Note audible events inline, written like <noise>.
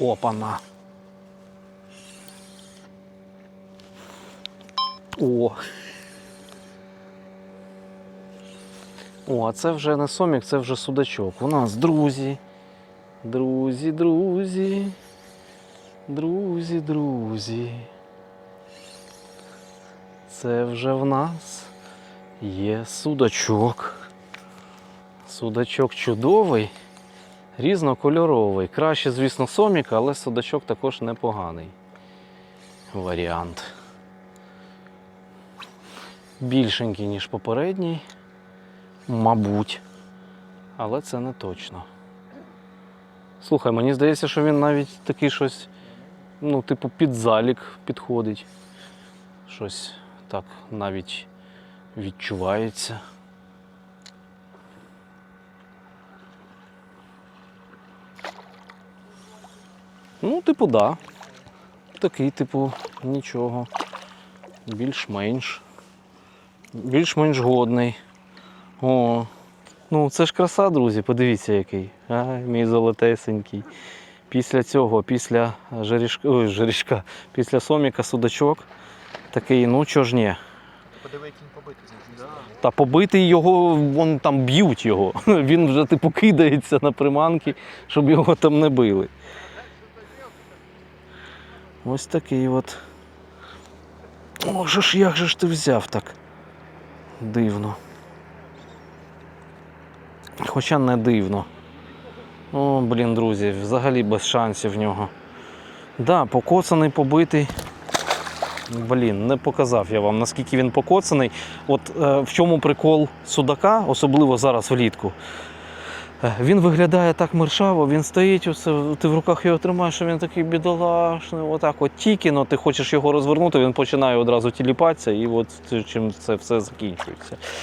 Опана. О. О, а це вже не сомік, це вже судачок. У нас друзі. Друзі, друзі. Друзі, друзі. Це вже в нас є судачок. Судачок чудовий, різнокольоровий. Краще, звісно, сомік, але судачок також непоганий варіант. Більшенький, ніж попередній, мабуть. Але це не точно. Слухай, мені здається, що він навіть такий щось, ну, типу, під залік підходить. Щось так навіть відчувається. Ну, типу, да. Такий, типу, нічого. Більш-менш. Більш-менш годний. О. Ну, це ж краса, друзі, подивіться який. Ай, мій золотесенький. Після цього, після жерішка, ой, жерішка, після соміка судачок. Такий, ну чого ж ні. Подиви, як він побитий, значить. Та побитий його, вон там б'ють його. <laughs> Він вже типу кидається на приманки, щоб його там не били. Ось такий от. О, же ж як же ж ти взяв так? Дивно. Хоча не дивно. О, блін, друзі, взагалі без шансів в нього. Да, покоцаний, побитий. Блін, не показав я вам, наскільки він покоцаний. От е, в чому прикол судака, особливо зараз влітку. Він виглядає так мершаво, він стоїть, усе, ти в руках його тримаєш, він такий бідолашний, отак от тільки, но ти хочеш його розвернути, він починає одразу тіліпатися, і от чим це все закінчується.